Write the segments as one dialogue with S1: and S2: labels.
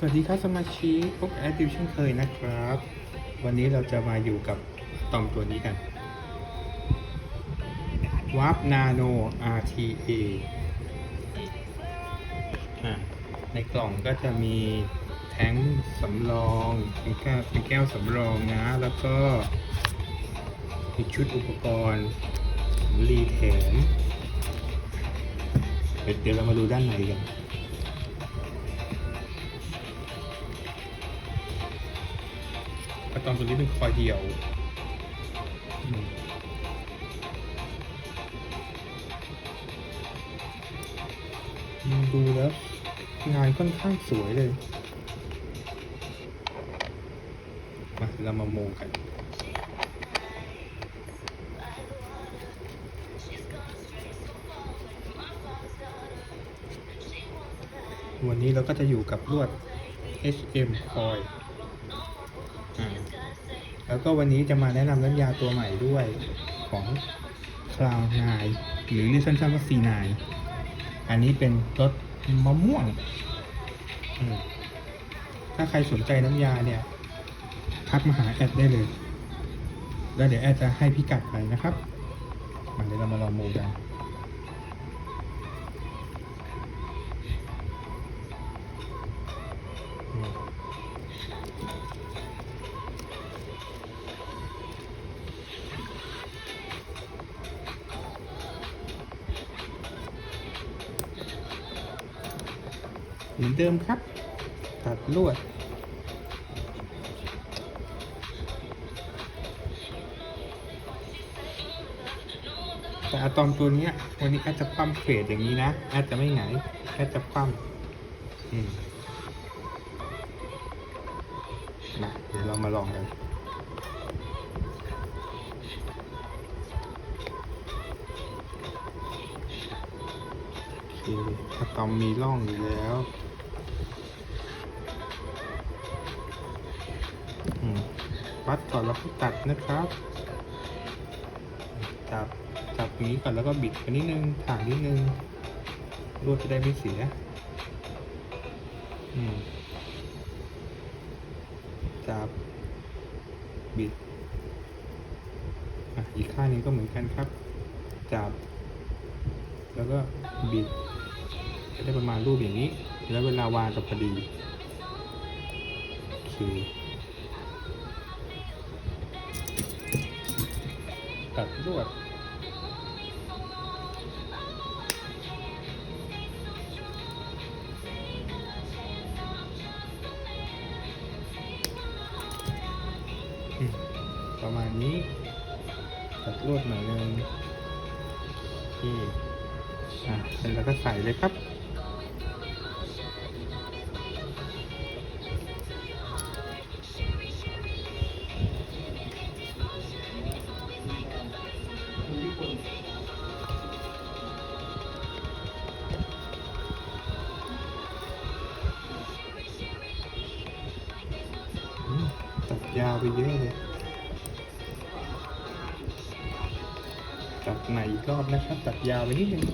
S1: สวัสดีครับสมาชิกพบแอดดิวเช่นเคยนะครับ วันนี้เราจะมาอยู่กับตอมตัวนี้กันว a ร์ Nano RTA อะในกล่องก็จะมีแท้งสำรองเป็นแก้วเป็นแก้วสำรองนะ แล้วก็มีชุดอุปกรณ์สำลีแถมเดี๋ยวเรามาดูด้านในกัน ตอมตัวนี้เป็นคอยเดียวดูแล้วงานค่อนข้างสวยเลย มาเรามาโมกันวันนี้เราก็จะอยู่กับลวด HM Coil อ่า แล้วก็วันนี้จะมาแนะนำน้ำยาตัวใหม่ด้วยของ Cloud 9หรือเรียกสั้นๆว่า C9 อันนี้เป็นรสมะม่วง ถ้าใครสนใจน้ำยาเนี่ย ทักมาหาแอดได้เลย แล้วเดี๋ยวแอดจะให้พิกัดไปนะครับ มาเดี๋ยวเรามาลองโมกัน เหมือนเดิมครับ ตัดลวด แต่อะตอมตัวเนี้ย วันนี้อดจจะปั้มเฟดอย่างนี้นะอดจจะไม่ไหงอดจจะปั้มอืมมาเดี๋ยวเรามาลองกันโอเคอะตอมมีร่องอยู่แล้ว วัดก่อนแล้วก็ตัดนะครับ จับจับนี้ก่อนแล้วก็บิดไปนิดนึงถ่างนิดนึงลวดจะได้ไม่เสียอืมจับบิดอีกข้างนึงก็เหมือนกันครับ จับ แล้วก็บิดจะได้ประมาณรูปอย่างนี้ แล้วเวลาวางจะพอดีโอเค ตัดลวดประมาณนี้ ตัดลวดหน่อยนึงโอเคอะเสร็จแล้วก็ใส่เลยครับ ยาวไปเยอะเลยตัดใหม่อีกรอบนะครับ ตัดยาวไปนิดนึง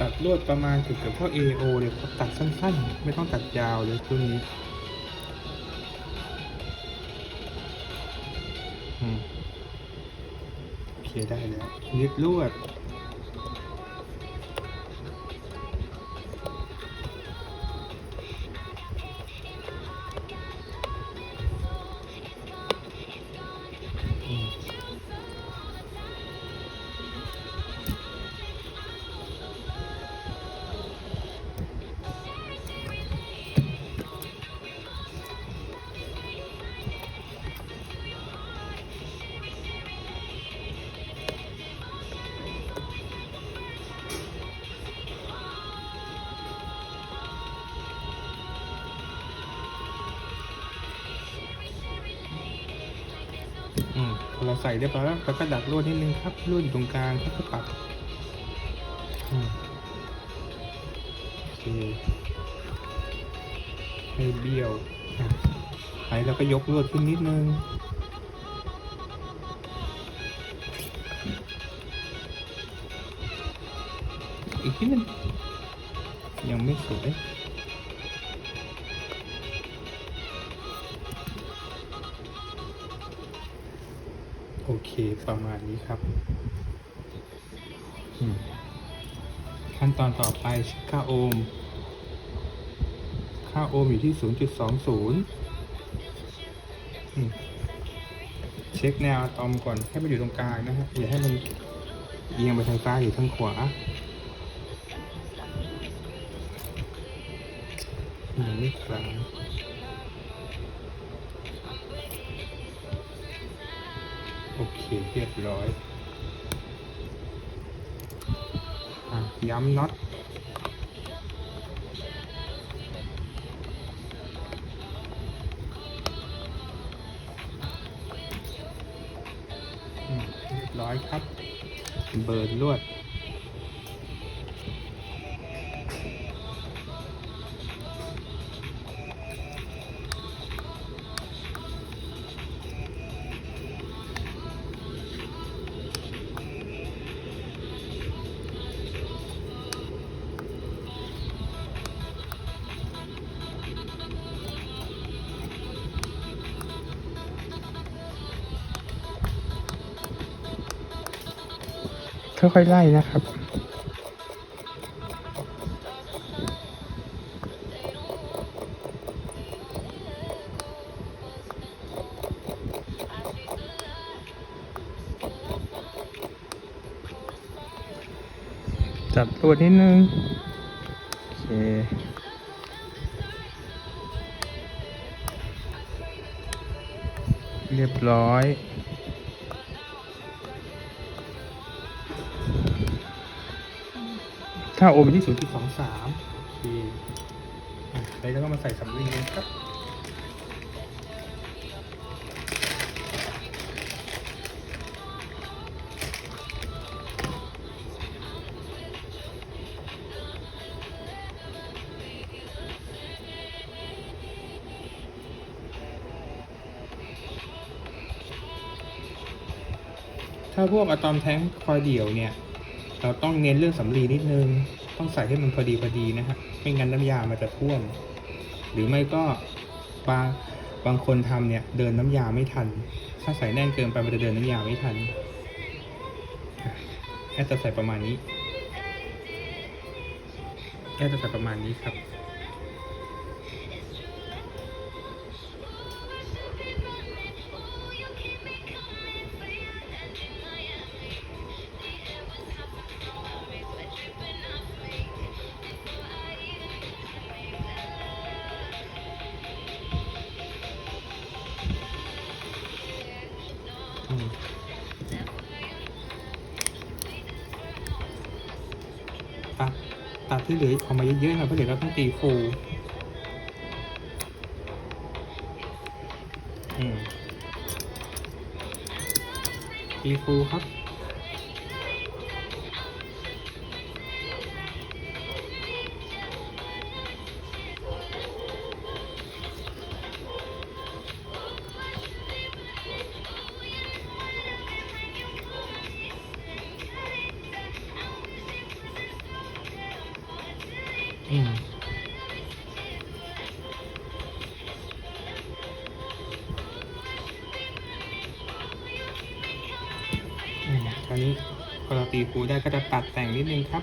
S1: ตัดลวดประมาณเกือบๆเท่า AO เลยครับตัดสั้นๆ ไม่ต้องตัดยาวเลยช่วงนี้ ได้แล้วยึดลวด เราใส่เรียบร้อยแล้วเราก็ดักลวดนิดนึงครับลวดอยู่ตรงกลางก็ปัดอืมโอเคให้เบี้ยวไปแล้วก็ยกลวดขึ้นนิดนึงอีกนิดนึงยังไม่สวย โอเคประมาณนี้ครับ ขั้นตอนต่อไปเช็คค่าโอห์มค่าโอห์มอยู่ที่ 0.20 เช็คแนวอะตอมก่อนให้มันอยู่ตรงกลางนะฮะอย่าให้มันเอียงไปทางซ้ายหรือทางขวายังไม่กลาง เคเรียบร้อยอย้ำน็อตเรียบร้อยครับ เบิร์นลวด ค่อยๆไล่นะครับ จับตัวนิดนึง โอเคเรียบร้อย ค่าโอห์มอยู่ที่ 0.23 โอเคอะแล้วก็มาใส่สำลีกันครับถ้าพวกอะตอมแท้งคอยเดี่ยวเนี่ย เราต้องเน้นเรื่องสำลีนิดนึง ต้องใส่ให้มันพอดีพอดีนะฮะไม่งั้นน้ำยามันจะท่วม หรือไม่ก็บางบางคนทำเนี่ยเดินน้ำยาไม่ทัน ถ้าใส่แน่นเกินไปมันจะเดินน้ำยาไม่ทันแค่จะใส่ประมาณนี้แค่จะใส่ประมาณนี้ครับ ตัดตัดที่เหลือออกมาเยอะๆครับเพราะเดี๋ยวเราต้องตีฟูอืมตีฟูครับ อืมอืมคราวนี้พอเราตีฟูได้ก็จะตัดแต่งนิดนึงครับ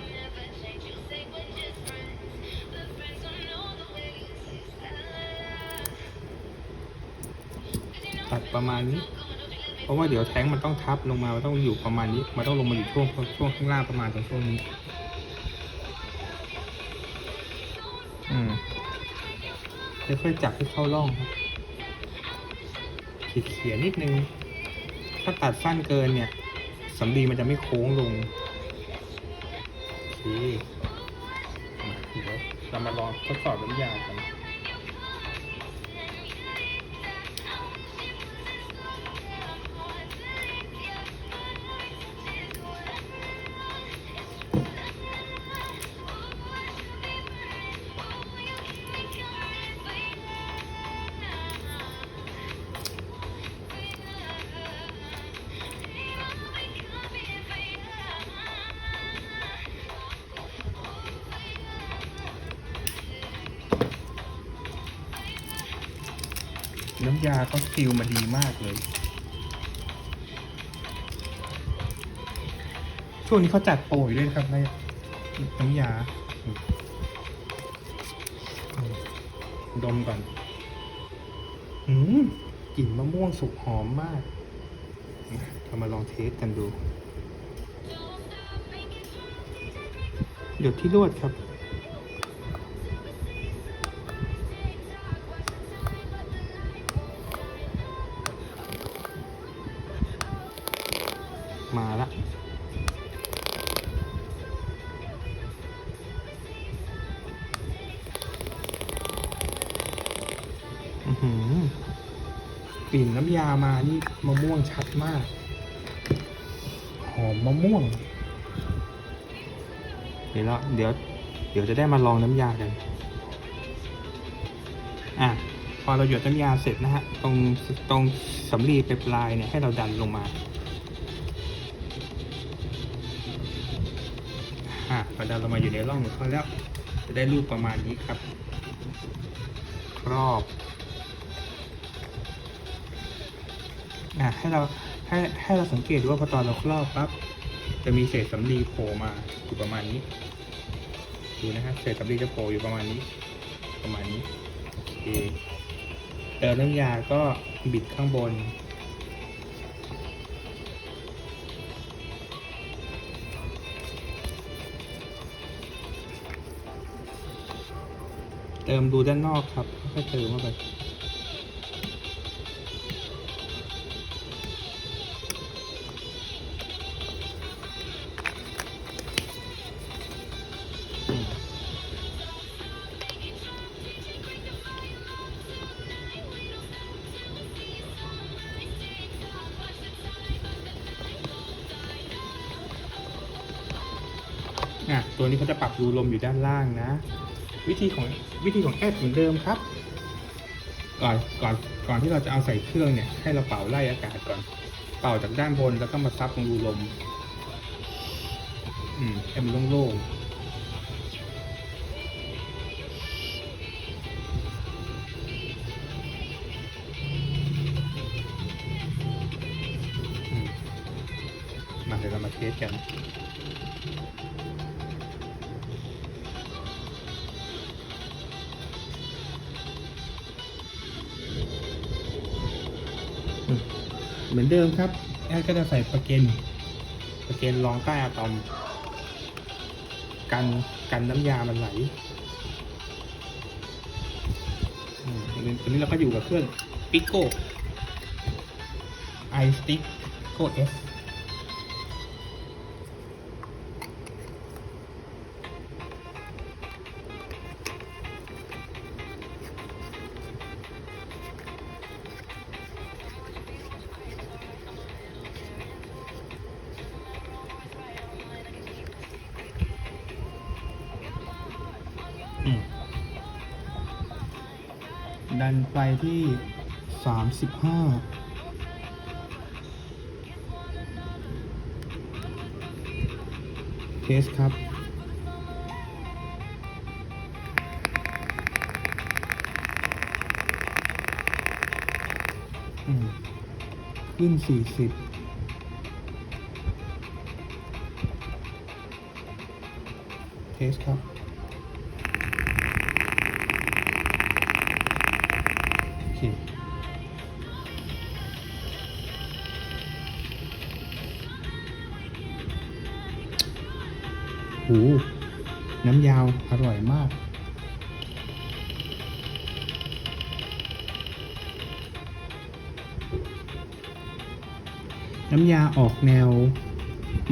S1: ตัดประมาณนี้ เพราะว่าเดี๋ยวแท้งมันต้องทับลงมา มันต้องอยู่ประมาณนี้ มันต้องลงมาอยู่ช่วงช่วงข้างล่างประมาณตรงช่วงนี้ อืมค่อยๆจับให้เข้าร่องครับขีดเขียนนิดนึง ถ้าตัดสั้นเกินเนี่ยสำลีมันจะไม่โค้งลงโอเคเดี๋ยวเรามาลองทดสอบน้ำยากัน น้ำยาก็ซีลมาดีมากเลยช่วงนี้เขาจัดโปรยด้วยครับในน้ำยา ดมก่อนอืมกลิ่นมะม่วงสุกหอมมากเรามาลองเทสกันดูเดี๋ยวที่ลวดครับ ลิ่นน้ำยามานี่มะม่วงชัดมาก หอมมะม่วง เดี๋ยวเราเดี๋ยว เดี๋ยวจะได้มาลองน้ำยากัน อะ พอเราหยดน้ำยาเสร็จนะฮะ ตรงตรงสำลีปปลายเนี่ยให้เราดันลงมาอะพอดันลงมาอยู่ในร่องของเขาแล้ว จะได้รูปประมาณนี้ครับ ครอบ อะให้เราให้ให้เราสังเกตดูว่าพอตอนเราครอบปั๊บจะมีเศษสำลีโผล่มาอยู่ประมาณนี้ดูนะฮะเศษสำลีจะโผล่อยู่ประมาณนี้ ประมาณนี้โอเคเติมน้ำยาก็บิดข้างบนเติมดูด้านนอกครับค่อยเติมเข้าไป ตัวนี้เขาจะปรับรูลมอยู่ด้านล่างนะ วิธีของวิธีของแอดเหมือนเดิมครับ ก่อนก่อนก่อนที่เราจะเอาใส่เครื่องเนี่ยให้เราเป่าไล่อากาศก่อน เป่าจากด้านบนแล้วก็มาซับตรงรูลม อืมให้มันโล่งๆมาเดี๋ยวเรามาเทสกัน มือนเดิมครับแอดก็จะใส่ประเกนประเกนรองใต้อะตอม กันกันน้ำยามันไหลอืมตอนนี้เราก็อยู่กับเครื่อง p i c o i Stick Go S อื ดันไปที่สามสิบห้าเทสครับอืมขึ้นสี่สิบเทสครับ หูน้ำยาวอร่อยมาก น้ำยาออกแนว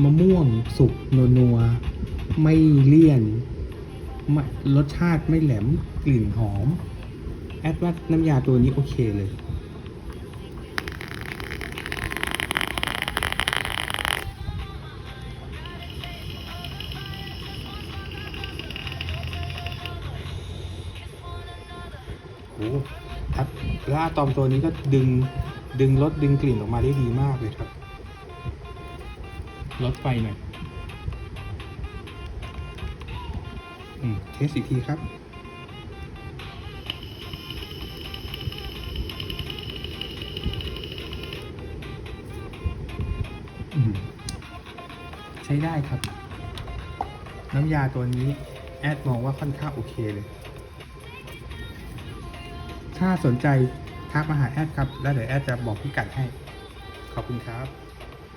S1: มะม่วงสุกนัวๆไม่เลี่ยน รสชาติไม่แหลมกลิ่นหอม แอดว่าน้ำยาตัวนี้โอเคเลย ตอมตัวนี้ก็ดึงดึงลดดึงกลิ่นออกมาได้ดีมากเลยครับลดไฟหน่อยเทสอีกทีครับ ใช้ได้ครับ น้ำยาตัวนี้แอดมองว่าค่อนข้างโอเคเลย ถ้าสนใจ ทักมาหาแอดครับ แล้วเดี๋ยวแอดจะบอกพิกัดให้ ขอบคุณครับ